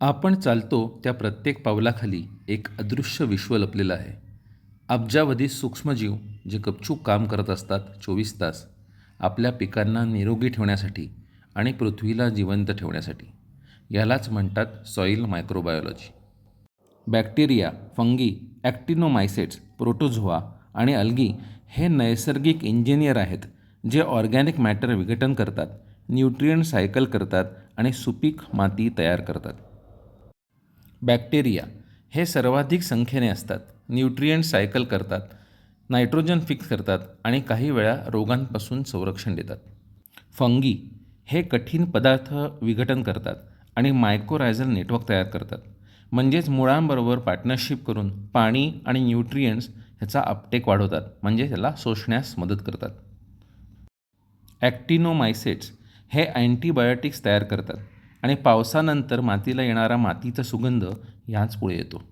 आपण चालतो त्या प्रत्येक पावलाखाली एक अदृश्य विश्व लपलेलं आहे. अब्जावधी सूक्ष्मजीव जे गपचूप काम करत असतात चोवीस तास आपल्या पिकांना निरोगी ठेवण्यासाठी आणि पृथ्वीला जिवंत ठेवण्यासाठी. यालाच म्हणतात soil microbiology bacteria fungi actinomycetes protozoa आणि अल्गी हे नैसर्गिक इंजिनियर आहेत जे ऑर्गॅनिक मॅटर विघटन करतात न्यूट्रियंट सायकल करतात आणि सुपीक माती तयार करतात. बॅक्टेरिया हे सर्वाधिक संख्येने असतात न्यूट्रियंट सायकल करतात नायट्रोजन फिक्स करतात आणि काही वेळा रोगांपासून संरक्षण देतात. फंगी हे कठीण पदार्थ विघटन करतात आणि मायक्रोरायझल नेटवर्क तयार करतात. म्हणजेच मुळांबरोबर पार्टनरशिप करून पाणी आणि न्यूट्रियंट्स ह्याचा अपटेक वाढवतात म्हणजे त्याला शोषण्यास मदत करतात. ॲक्टिनोमायसेट्स हे अँटीबायोटिक्स तयार करतात. आणि पावसानंतर मातीला येणारा मातीचा सुगंध ह्याच पुढे येतो.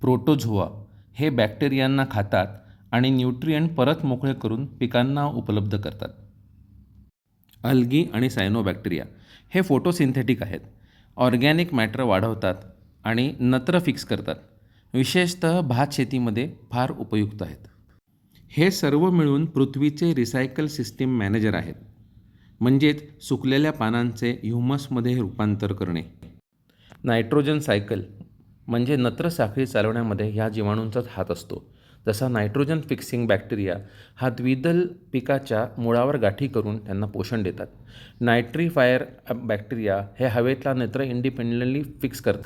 प्रोटोझोआ हे बॅक्टेरियांना खातात आणि न्यूट्रियंट परत मोकळे करून पिकांना उपलब्ध करतात. अल्गी आणि सायनोबॅक्टेरिया हे फोटोसिंथेटिक आहेत. ऑर्गॅनिक मॅटर वाढवतात आणि नत्र फिक्स करतात. विशेषतः भात शेतीमध्ये फार उपयुक्त आहेत. हे सर्व मिळून पृथ्वीचे रिसायकल सिस्टीम मॅनेजर आहेत. म्हणजेच सुकलेल्या पानांचे ह्युमसमध्ये रूपांतर करणे. नायट्रोजन सायकल म्हणजे नत्र साखळी चालवण्यामध्ये ह्या जीवाणूंचाच हात असतो. जसा नायट्रोजन फिक्सिंग बॅक्टेरिया हा द्विदल पिकाच्या मुळावर गाठी करून त्यांना पोषण देतात. नायट्रीफायर बॅक्टेरिया हे हवेतला नत्र इंडिपेंडंटली फिक्स करतात.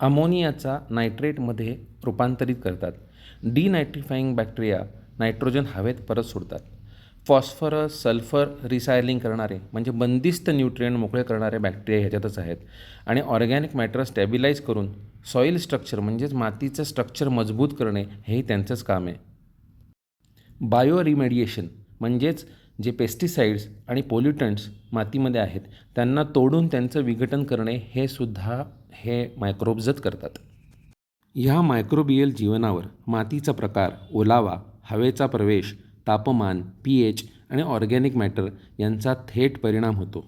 अमोनियाचा नायट्रेटमध्ये रूपांतरित करतात. डिनायट्रिफाईंग बॅक्टेरिया नायट्रोजन हवेत परत सोडतात. फॉस्फरस सल्फर रिसायलिंग करणारे म्हणजे बंदिस्त न्यूट्रियंट मोकळे करणारे बॅक्टेरिया ह्याच्यातच आहेत. आणि ऑर्गॅनिक मॅटर स्टॅबिलाईज करून सॉईल स्ट्रक्चर म्हणजेच मातीचं स्ट्रक्चर मजबूत करणे हेही त्यांचंच काम आहे. बायो रिमेडिएशन म्हणजेच जे पेस्टिसाइड्स आणि पोल्युटंट्स मातीमध्ये आहेत त्यांना तोडून त्यांचं विघटन करणे हे सुद्धा हे मायक्रोब्जच करतात. ह्या मायक्रोबियल जीवनावर मातीचा प्रकार ओलावा हवेचा प्रवेश तापमान पी एच आणि ऑर्गॅनिक मॅटर यांचा थेट परिणाम होतो.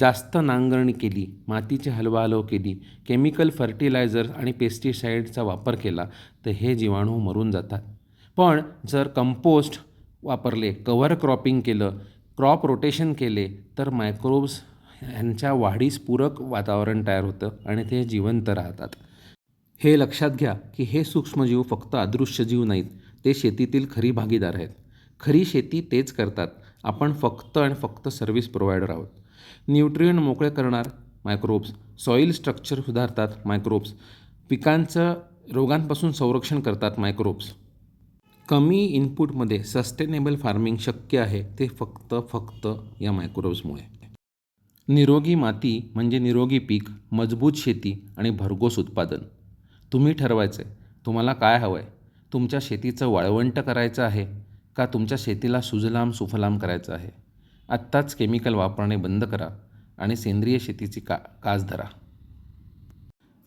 जास्त नांगरणी केली मातीची हलवाहलव केली केमिकल फर्टिलायझर आणि पेस्टिसाईडचा वापर केला तर हे जीवाणू मरून जातात. पण जर कंपोस्ट वापरले कव्हर क्रॉपिंग केलं क्रॉप रोटेशन केले तर मायक्रोब्स यांच्या वाढीस पूरक वातावरण तयार होतं आणि ते जिवंत राहतात. हे लक्षात घ्या की हे सूक्ष्मजीव फक्त अदृश्य जीव नाहीत ते शेतीतील खरी भागीदार आहेत. खरी शेती तेच करतात. आपण फक्त आणि फक्त सर्व्हिस प्रोव्हायडर आहोत. न्यूट्रियंट मोकळे करणार मायक्रोब्स सॉईल स्ट्रक्चर सुधारतात मायक्रोब्स पिकांचं रोगांपासून संरक्षण करतात मायक्रोब्स कमी इनपुटमध्ये सस्टेनेबल फार्मिंग शक्य आहे. ते फक्त फक्त या मायक्रोब्समुळे निरोगी माती म्हणजे निरोगी पीक मजबूत शेती आणि भरघोस उत्पादन. तुम्ही ठरवायचं आहे तुम्हाला काय हवं आहे तुमच्या शेतीचं वाळवंट करायचं आहे. का तुमच्या शेतीला सुजलाम सुफलाम करायचं आहे? आत्ताच केमिकल वापरणे बंद करा आणि सेंद्रिय शेतीची का कास धरा.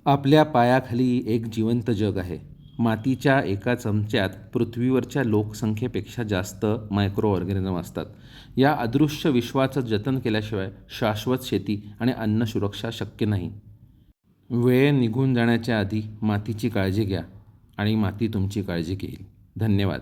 आपल्या पायाखाली एक जिवंत जग आहे. मातीच्या एका चमच्यात पृथ्वीवरच्या लोकसंख्येपेक्षा जास्त मायक्रो ऑर्गॅनिझम असतात. या अदृश्य विश्वाचं जतन केल्याशिवाय शाश्वत शेती आणि अन्न सुरक्षा शक्य नाही. वेळ निघून जाण्याच्या आधी मातीची काळजी घ्या आणि माती तुमची काळजी घेईल. धन्यवाद.